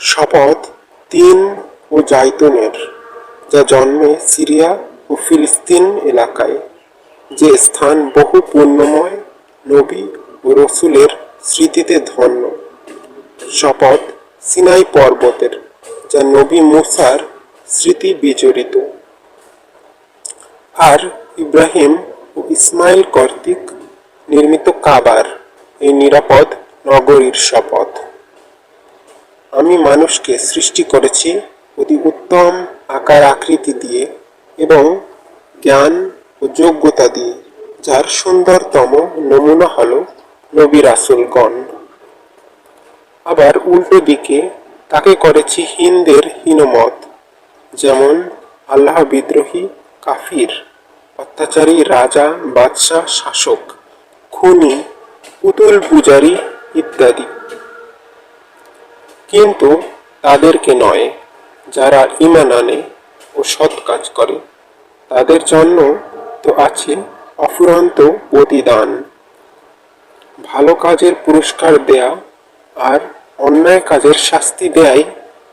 শপথ তিন ও জাইতুনের, যা জন্মে সিরিয়া ও ফিলিস্তিন এলাকায়, যে স্থান বহু পুণ্যময় নবী ও রসুলের স্মৃতিতে ধন্য। শপথ সিনাই পর্বতের, যা নবী মুসার স্মৃতি বিজড়িত। আর ইব্রাহিম ও ইসমাইল কর্তৃক নির্মিত কাবার এই নিরাপদ নগরীর শপথ। আমি মানুষকে সৃষ্টি করেছি অতি উত্তম আকার আকৃতি দিয়ে এবং জ্ঞান ও যোগ্যতা দিয়ে, যার সুন্দরতম নমুনা হল নবী রাসুলগণ। আবার উল্টো দিকে তাকে করেছি হিন্দের হীনমত, যেমন আল্লাহ বিদ্রোহী কাফির, অত্যাচারী রাজা, বাদশাহ, শাসক, খুনি, পুতুল পূজারী ইত্যাদি। কিন্তু তাদেরকে নয়, যারা ইমান আনে ও সৎ কাজ করে। তাদের জন্য তো আছে অফুরন্ত প্রতিদান। ভালো কাজের পুরস্কার দেয়া আর অন্যায় কাজের শাস্তি দেয়াই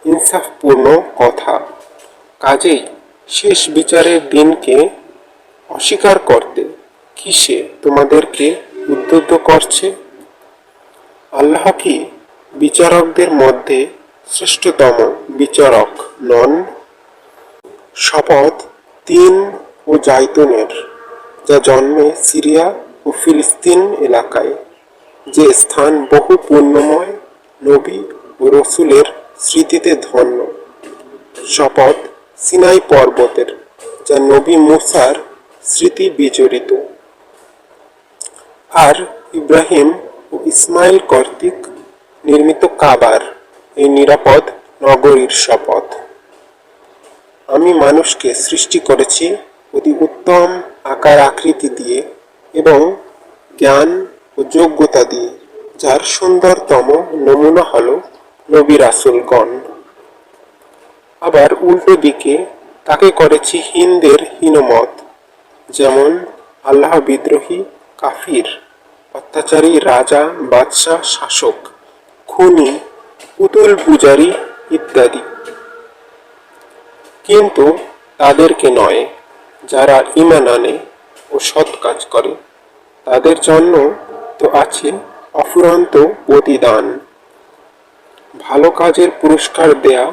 ইনসাফপূর্ণ কথা। কাজেই শেষ বিচারের দিনকে অস্বীকার করতে কিসে তোমাদেরকে উদ্বুদ্ধ করছে? আল্লাহ কি বিচারকদের মধ্যে শ্রেষ্ঠতম বিচারক নন শপথ তিন ও জাইতুনের, যা জন্মে সিরিয়া ও ফিলিস্তিন এলাকায়, যে স্থান বহু পুণ্যময় নবী ও রসুলের স্মৃতিতে ধন্য। শপথ সিনাই পর্বতের, যা নবী মুসার স্মৃতি বিজড়িত আর ইব্রাহিম ও ইসমাইল কর্তৃক নির্মিত কাবার এই নিরাপদ নগরীর শপথ। আমি মানুষকে সৃষ্টি করেছি অতি উত্তম আকার আকৃতি দিয়ে এবং জ্ঞান ও যোগ্যতা দিয়ে, যার সুন্দরতম নমুনা হল নবী রাসুলগণ। আবার উল্টো দিকে তাকে করেছি হিনদের হীনমত, যেমন আল্লাহ বিদ্রোহী কাফির, অত্যাচারী রাজা, বাদশাহ, শাসক। খুনি, পুতুল পূজারী ইত্যাদি। কিন্তু তাদেরকে নয়, যারা ইমান আনে ও সৎ কাজ করে। তাদের জন্য তো আছে অফুরন্ত প্রতিদান। ভালো কাজের পুরস্কার দেয়া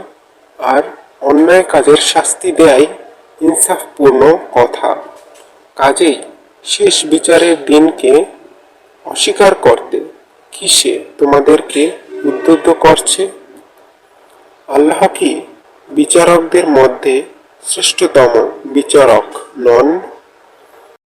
আর অন্যায় কাজের শাস্তি দেয়াই ইনসাফপূর্ণ কথা। কাজেই শেষ বিচারের দিনকে অস্বীকার করতে কিসে তোমাদেরকে উদ্বুদ্ধ করছে। আল্লাহ কি বিচারকদের মধ্যে শ্রেষ্ঠতম বিচারক নন?